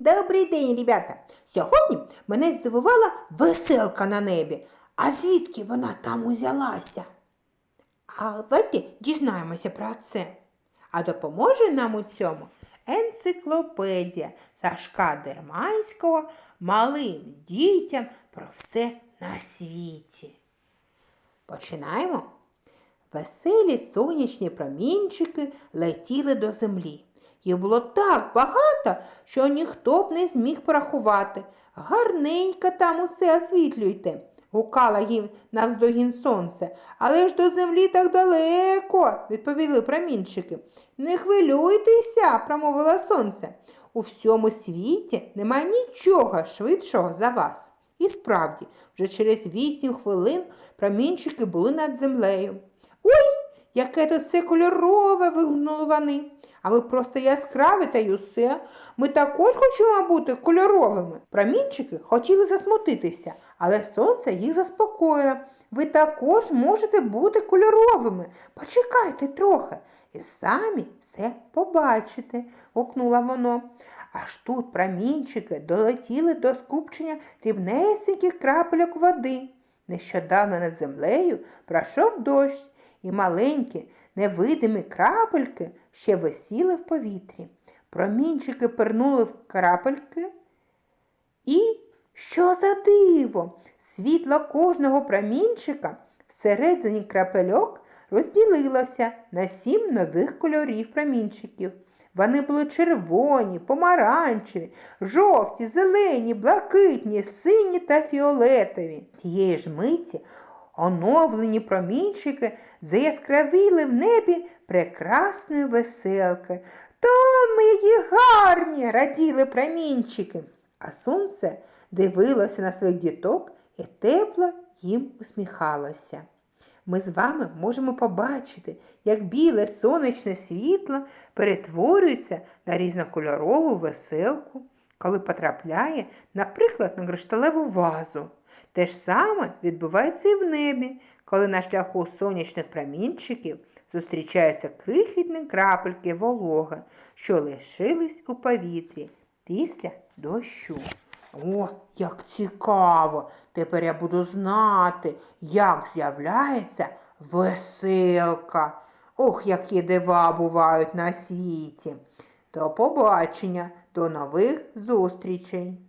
Добрий день, ребята! Сьогодні мене здивувала веселка на небі. А звідки вона там узялася? А давайте дізнаємося про це. А допоможе нам у цьому енциклопедія Сашка Дерманського малим дітям про все на світі. Починаємо. Веселі сонячні промінчики летіли до землі. Їх було так багато, що ніхто б не зміг порахувати. Гарненько там усе освітлюйте, гукала їм навздогін сонце. Але ж до землі так далеко, відповіли промінчики. Не хвилюйтеся, промовило сонце. У всьому світі немає нічого швидшого за вас. І справді, вже через вісім хвилин промінчики були над землею. Ой, яке тут все кольорове, вигукнули вони. А ми просто яскраві та й усе. Ми також хочемо бути кольоровими. Промінчики хотіли засмутитися, але сонце їх заспокоїло. Ви також можете бути кольоровими. Почекайте трохи і самі все побачите, гукнула воно. Аж тут промінчики долетіли до скупчення дрібнесеньких крапельок води. Нещодавно над землею пройшов дощ, і маленькі невидимі крапельки ще висіли в повітрі. Промінчики пернули в крапельки. І що за диво? Світло кожного промінчика всередині крапельок розділилося на сім нових кольорів промінчиків. Вони були червоні, помаранчеві, жовті, зелені, блакитні, сині та фіолетові. Тієї ж миті оновлені промінчики заяскравіли в небі прекрасною веселкою. То ми які гарні, раділи промінчики. А сонце дивилося на своїх діток і тепло їм усміхалося. Ми з вами можемо побачити, як біле сонячне світло перетворюється на різнокольорову веселку, коли потрапляє, наприклад, на кришталеву вазу. Те ж саме відбувається і в небі, коли на шляху сонячних промінчиків зустрічаються крихітні крапельки вологи, що лишились у повітрі після дощу. О, як цікаво! Тепер я буду знати, як з'являється веселка. Ох, які дива бувають на світі. До побачення, до нових зустрічей!